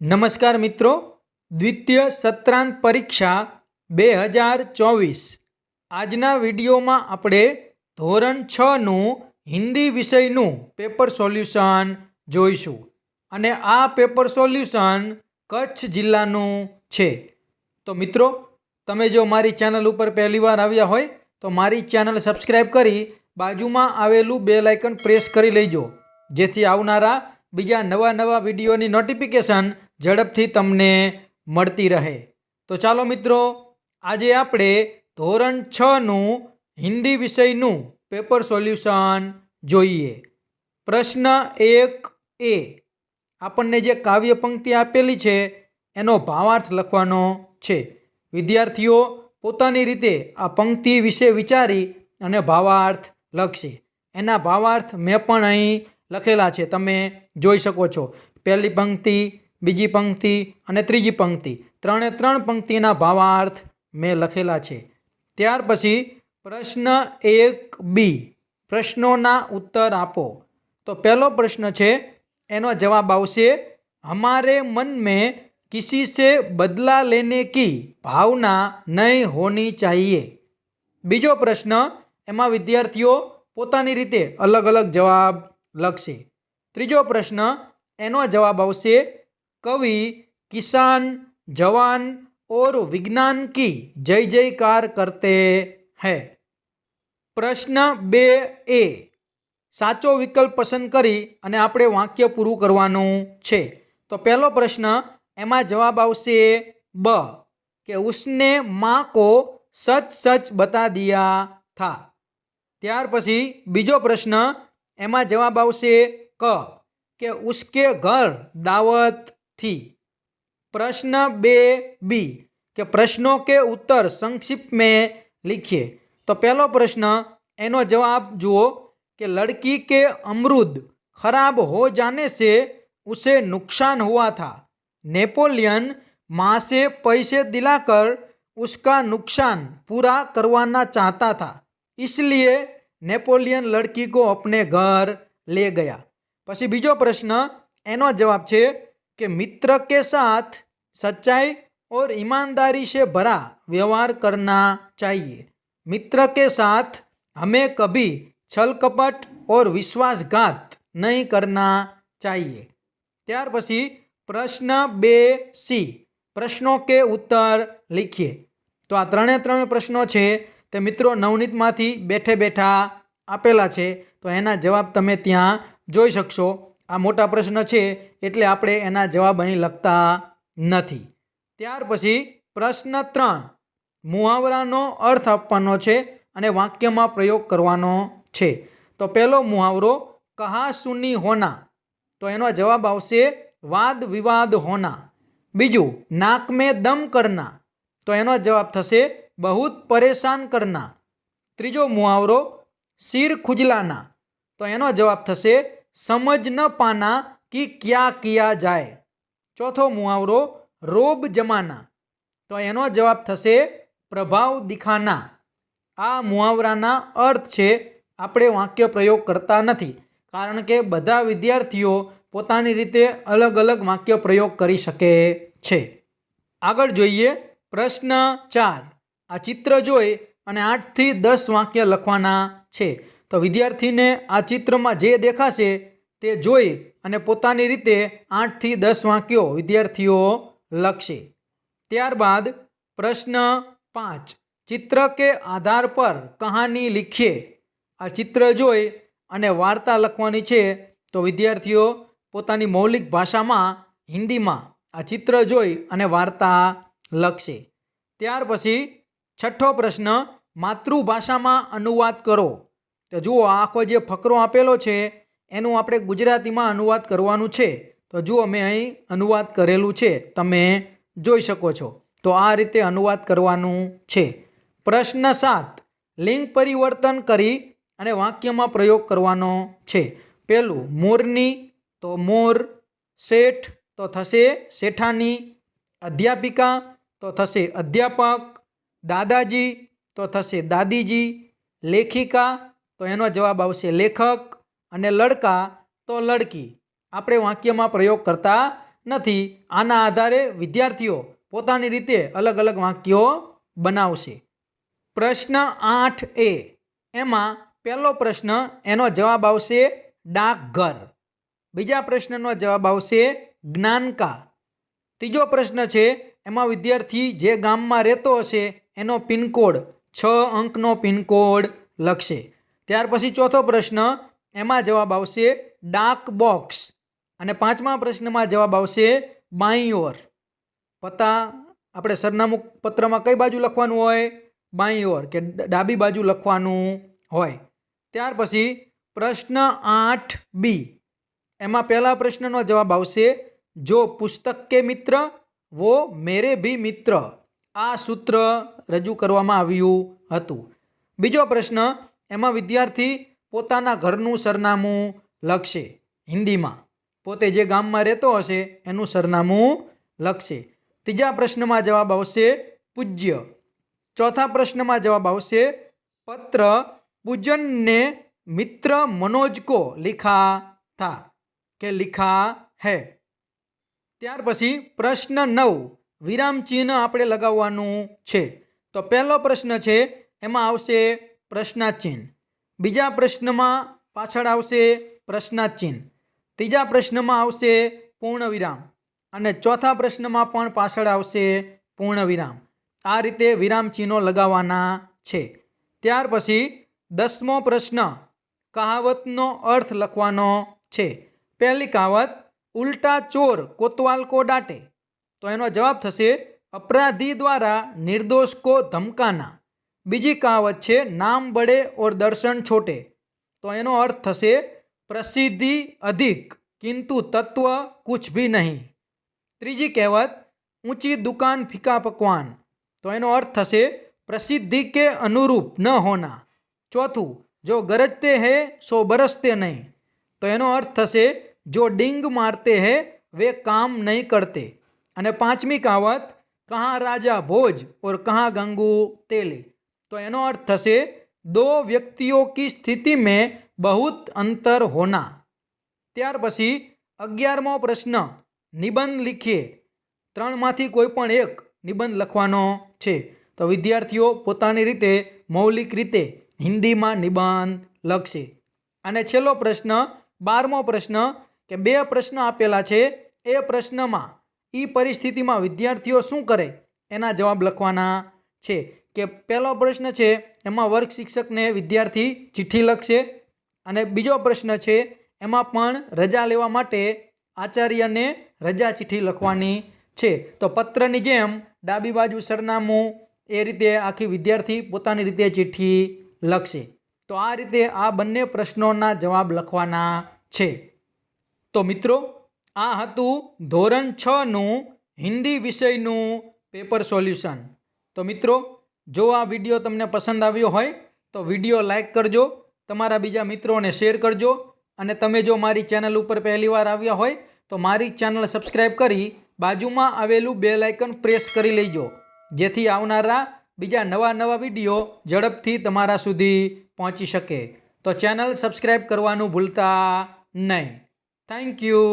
નમસ્કાર મિત્રો. દ્વિતીય સત્રાંત પરીક્ષા બે હજાર ચોવીસ. આજના વિડીયોમાં આપણે ધોરણ છનું હિન્દી વિષયનું પેપર સોલ્યુશન જોઈશું. અને આ પેપર સોલ્યુશન કચ્છ જિલ્લાનું છે. તો મિત્રો, તમે જો મારી ચેનલ ઉપર પહેલીવાર આવ્યા હોય, તો મારી ચેનલ સબસ્ક્રાઈબ કરી બાજુમાં આવેલું બે લાઇકન પ્રેસ કરી લેજો. જેથી આવનારા બીજા નવા નવા વિડીયોની નોટિફિકેશન ઝડપથી તમને મળતી રહે. તો ચાલો મિત્રો, આજે આપણે ધોરણ છનું હિન્દી વિષયનું પેપર સોલ્યુશન જોઈએ. પ્રશ્ન એક એ, આપણને જે કાવ્ય પંક્તિ આપેલી છે, એનો ભાવાર્થ લખવાનો છે. વિદ્યાર્થીઓ પોતાની રીતે આ પંક્તિ વિશે વિચારી અને ભાવાર્થ લખશે. એના ભાવાર્થ મેં પણ અહીં લખેલા છે, તમે જોઈ શકો છો. પહેલી પંક્તિ બીજી પંક્તિ અને ત્રીજી પંક્તિ. ત્રણે ત્રણ પંક્તિના ભાવાર્થ મેં લખેલા છે. ત્યાર પછી પ્રશ્ન એક બી. પ્રશ્નોના ઉત્તર આપો. તો પહેલો પ્રશ્ન છે, એનો જવાબ આવશે હમારે મન મેં કિસી સે બદલા લેને કી ભાવના નહીં હોની ચાહીએ? બીજો પ્રશ્ન, એમાં વિદ્યાર્થીઓ પોતાની રીતે અલગ અલગ જવાબ લખશે. ત્રીજો પ્રશ્ન, એનો જવાબ આવશે કવિ કિસાન જવાન ઓર વિજ્ઞાન કી જય જયકાર કરતે હૈ. પ્રશ્ન બે એ. સાચો વિકલ્પ પસંદ કરી અને આપણે વાક્ય પૂરું કરવાનું છે. તો પહેલો પ્રશ્ન, એમાં જવાબ આવશે બ, કે ઉસને મા કો સચ સચ બતા દિયા થા. ત્યાર પછી બીજો પ્રશ્ન, એમાં જવાબ આવશે ક, કે ઉસકે ઘર દાવત थी प्रश्न बे बी કે પ્રશ્નો કે ઉત્તર સંક્ષિપ્ત में लिखिए तो पहलो प्रश्न एनो जवाब जुओ कि लड़की के अमरूद खराब हो जाने से उसे नुकसान हुआ था नेपोलियन माँ से पैसे दिलाकर उसका नुकसान पूरा करवाना चाहता था इसलिए नेपोलियन लड़की को अपने घर ले गया પછી બીજો પ્રશ્ન એનો જવાબ છે कि मित्र के साथ सच्चाई और ईमानदारी से भरा व्यवहार करना चाहिए मित्र के साथ हमें कभी छल कपट और विश्वासघात नहीं करना चाहिए ત્યાર પછી પ્રશ્ન બે સી પ્રશ્નો કે ઉત્તર લીખીએ તો આ ત્રણે ત્રણ પ્રશ્નો છે તે મિત્રો નવનીતમાંથી બેઠે બેઠા આપેલા છે તો એના જવાબ તમે ત્યાં જોઈ શકશો આ મોટા પ્રશ્ન છે એટલે આપણે એના જવાબ અહીં લખતા નથી. ત્યાર પછી પ્રશ્ન ત્રણ. મુહાવરાનો અર્થ આપવાનો છે અને વાક્યમાં પ્રયોગ કરવાનો છે. તો પહેલો મુહાવરો કહા સુની હોના. તો એનો જવાબ આવશે, વાદ વિવાદ હોના. બીજું, નાક મેં દમ કરના. તો એનો જવાબ થશે, બહુત પરેશાન કરના. ત્રીજો મુહાવરો, શિર ખુજલાના. તો એનો જવાબ થશે સમજ ન પાના કે ક્યાં ક્યાં જાય. ચોથો મુહાવરો, રોબ જમાના. તો એનો જવાબ થશે પ્રભાવ દિખાના. આ મુહાવરાના અર્થ છે આપણે વાક્ય પ્રયોગ કરતા નથી, કારણ કે બધા વિદ્યાર્થીઓ પોતાની રીતે અલગ અલગ વાક્ય પ્રયોગ કરી શકે છે. આગળ જોઈએ પ્રશ્ન ચાર. આ ચિત્ર જોઈ અને આઠથી દસ વાક્ય લખવાના છે. તો વિદ્યાર્થીને આ ચિત્રમાં જે દેખાશે તે જોઈ અને પોતાની રીતે આઠથી દસ વાક્યો વિદ્યાર્થીઓ લખશે. ત્યારબાદ પ્રશ્ન પાંચ. ચિત્ર કે આધાર પર કહાની લીખીએ. આ ચિત્ર જોઈ અને વાર્તા લખવાની છે તો વિદ્યાર્થીઓ પોતાની મૌલિક ભાષામાં હિન્દીમાં આ ચિત્ર જોઈ અને વાર્તા લખશે. ત્યાર પછી છઠ્ઠો પ્રશ્ન, માતૃભાષામાં અનુવાદ કરો. તો જુઓ આખો જે ફકરો આપેલો છે, એનું આપણે ગુજરાતીમાં અનુવાદ કરવાનું છે. તો જુઓ, મેં અહીં અનુવાદ કરેલું છે. તમે જોઈ શકો છો. તો આ રીતે અનુવાદ કરવાનું છે. પ્રશ્ન સાત. લિંગ પરિવર્તન કરી અને વાક્યમાં પ્રયોગ કરવાનો છે. પહેલું, મોરની, તો મોર, શેઠ, તો થશે શેઠાની અધ્યાપિકા, તો થશે અધ્યાપક, દાદાજી, તો થશે દાદીજી, લેખિકા તો એનો જવાબ આવશે લેખક અને લડકા તો લડકી. આપણે વાક્યમાં પ્રયોગ કરતા નથી. આના આધારે વિદ્યાર્થીઓ પોતાની રીતે અલગ અલગ વાક્યો બનાવશે. પ્રશ્ન આઠ એ. એમાં પહેલો પ્રશ્ન એનો જવાબ આવશે ડાકઘર. બીજા પ્રશ્નનો જવાબ આવશે જ્ઞાનકા. ત્રીજો પ્રશ્ન છે, એમાં વિદ્યાર્થી જે ગામમાં રહેતો હશે, એનો પિનકોડ, છ અંકનો પિનકોડ લખશે. ત્યાર પછી ચોથો પ્રશ્ન, એમાં જવાબ આવશે ડાક બોક્સ. અને પાંચમા પ્રશ્નમાં જવાબ આવશે બાઈ ઓર પતા આપણે સરનામું પત્રમાં કઈ બાજુ લખવાનું હોય? બાઈ ઓર કે ડાબી બાજુ લખવાનું હોય. ત્યાર પછી પ્રશ્ન આઠ બી. એમાં પહેલા પ્રશ્નનો જવાબ આવશે, જો પુસ્તક કે મિત્ર, વો મેરે ભી મિત્ર. આ સૂત્ર રજૂ કરવામાં આવ્યું હતું. બીજો પ્રશ્ન એમાં વિદ્યાર્થી પોતાના ઘરનું સરનામું લખશે. હિન્દીમાં. પોતે જે ગામમાં રહેતો હશે, એનું સરનામું લખશે. ત્રીજા પ્રશ્નમાં જવાબ આવશે પૂજ્ય. ચોથા પ્રશ્નમાં જવાબ આવશે પત્ર. પૂજનને મિત્ર મનોજ કો લિખા થા કે લિખા હૈ. ત્યાર પછી પ્રશ્ન નવ. વિરામ ચિહ્ન આપણે લગાવવાનું છે. તો પહેલો પ્રશ્ન છે, એમાં આવશે પ્રશ્નાચિહ્ન. બીજા પ્રશ્નમાં પાછળ આવશે પ્રશ્નાચિહ્ન. ત્રીજા પ્રશ્નમાં આવશે પૂર્ણ વિરામ અને ચોથા પ્રશ્નમાં પણ પાછળ આવશે પૂર્ણ વિરામ આ રીતે વિરામ ચિહ્નો લગાવવાના છે. ત્યાર પછી દસમો પ્રશ્ન. કહાવતનો અર્થ લખવાનો છે. પહેલી કહાવત, ઉલટા ચોર કોતવાલ કો ડાટે. તો એનો જવાબ થશે, અપરાધી દ્વારા નિર્દોષ કો ધમકાના. બીજી કહાવત છે, નામ બડે ઓર દર્શન છોટે. તો એનો અર્થ થશે, પ્રસિદ્ધિ અધિક, કિંતુ તત્વ કુછ ભી નહીં. ત્રીજી કહેવત, ઊંચી દુકાન ફીકા પકવાન. તો એનો અર્થ થશે, પ્રસિદ્ધિ કે અનુરૂપ ન હોના. ચોથું, જો ગરજતે હૈ, સો બરસતે નહીં. તો એનો અર્થ થશે, જો ડિંગ મારતે હૈ, વે કામ નહીં કરતે. અને પાંચમી કહાવત કहाँ રાજા ભોજ ઓર કहाँ ગંગુ તેલે. તો એનો અર્થ થશે, દો વ્યક્તિઓ કી સ્થિતિ મેં બહુત અંતર હોના. ત્યાર પછી અગિયારમો પ્રશ્ન, નિબંધ લખીએ. ત્રણમાંથી કોઈ પણ એક નિબંધ લખવાનો છે. તો વિદ્યાર્થીઓ પોતાની રીતે મૌલિક રીતે હિન્દીમાં નિબંધ લખશે. અને છેલ્લો પ્રશ્ન, બારમો પ્રશ્ન, કે બે પ્રશ્ન આપેલા છે. એ પ્રશ્નમાં એ પરિસ્થિતિમાં વિદ્યાર્થીઓ શું કરે? એના જવાબ લખવાના છે. કે પહેલો પ્રશ્ન છે, એમાં વર્ગ શિક્ષકને વિદ્યાર્થી ચિઠ્ઠી લખશે અને બીજો પ્રશ્ન છે, એમાં પણ રજા લેવા માટે આચાર્યને રજા ચિઠ્ઠી લખવાની છે. તો પત્રની જેમ ડાબી બાજુ સરનામું એ રીતે આખી વિદ્યાર્થી પોતાની રીતે ચિઠ્ઠી લખશે. તો આ રીતે આ બંને પ્રશ્નોના જવાબ લખવાના છે. તો મિત્રો, આ હતું ધોરણ છનું હિન્દી વિષયનું પેપર સોલ્યુશન. તો મિત્રો જો આ વીડિયો તમને પસંદ આવ્યો હોય, તો વીડિયો લાઇક કરજો, તમારા બીજા મિત્રોને શેર કરજો, અને તમે જો મારી ચેનલ ઉપર પહેલીવાર આવ્યા હોય, તો મારી ચેનલ સબસ્ક્રાઈબ કરી બાજુમાં આવેલું બે લાઇકન પ્રેસ કરી લેજો, જેથી આવનારા બીજા નવા નવા વીડિયો ઝડપથી તમારા સુધી પહોંચી શકે. તો ચેનલ સબસ્ક્રાઈબ કરવાનું ભૂલતા નહીં. Thank you